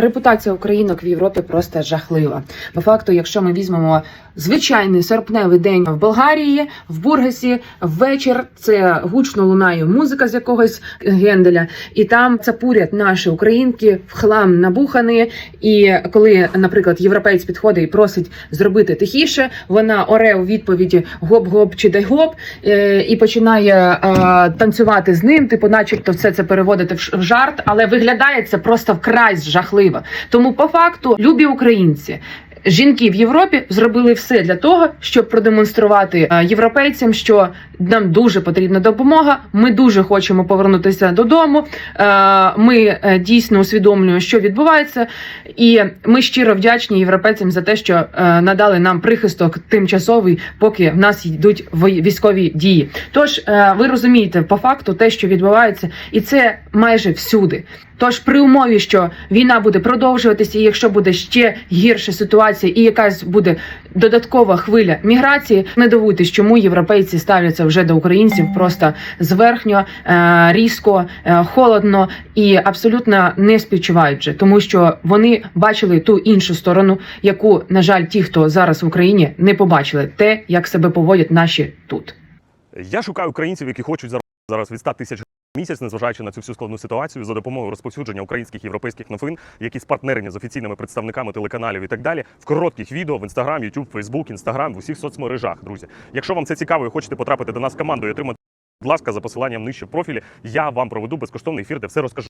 Репутація українок в Європі просто жахлива. По факту, якщо ми візьмемо звичайний серпневий день в Болгарії, в Бургасі, ввечір це гучно лунає музика з якогось генделя, і там цапурять наші українки в хлам набухані. І коли, наприклад, європейць підходить і просить зробити тихіше, вона оре у відповіді гоп-гоп чи дай гоп е, і починає е, танцювати з ним, типу, начебто, все це переводити в жарт, але виглядає це просто вкрай жахливо. Тому, по факту, любі українці. Жінки в Європі зробили все для того, щоб продемонструвати е, європейцям, що нам дуже потрібна допомога. Ми дуже хочемо повернутися додому. Е, Ми е, дійсно усвідомлюємо, що відбувається, і ми щиро вдячні європейцям за те, що надали нам прихисток тимчасовий, поки в нас йдуть військові дії. Тож ви розумієте по факту те, що відбувається, і це майже всюди. Тож, при умові, що війна буде продовжуватися, і якщо буде ще гірша ситуація, і якась буде додаткова хвиля міграції, не дивуйтесь, чому європейці ставляться вже до українців просто зверхньо, е, різко, е, холодно і абсолютно не співчувають же, тому що вони бачили ту іншу сторону, яку, на жаль, ті, хто зараз в Україні, не побачили те, як себе поводять наші тут. Я шукаю українців, які хочуть зар- зараз від 100 тисяч місяць, незважаючи на цю всю складну ситуацію, за допомогою розповсюдження українських європейських новин, які спартнерені з офіційними представниками телеканалів і так далі, в коротких відео в Інстаграм, Ютуб, Фейсбук, Інстаграм, в усіх соцмережах, друзі. Якщо вам це цікаво і хочете потрапити до нас командою і отримати, будь ласка, за посиланням нижче в профілі, я вам проведу безкоштовний ефір, де все розкажу.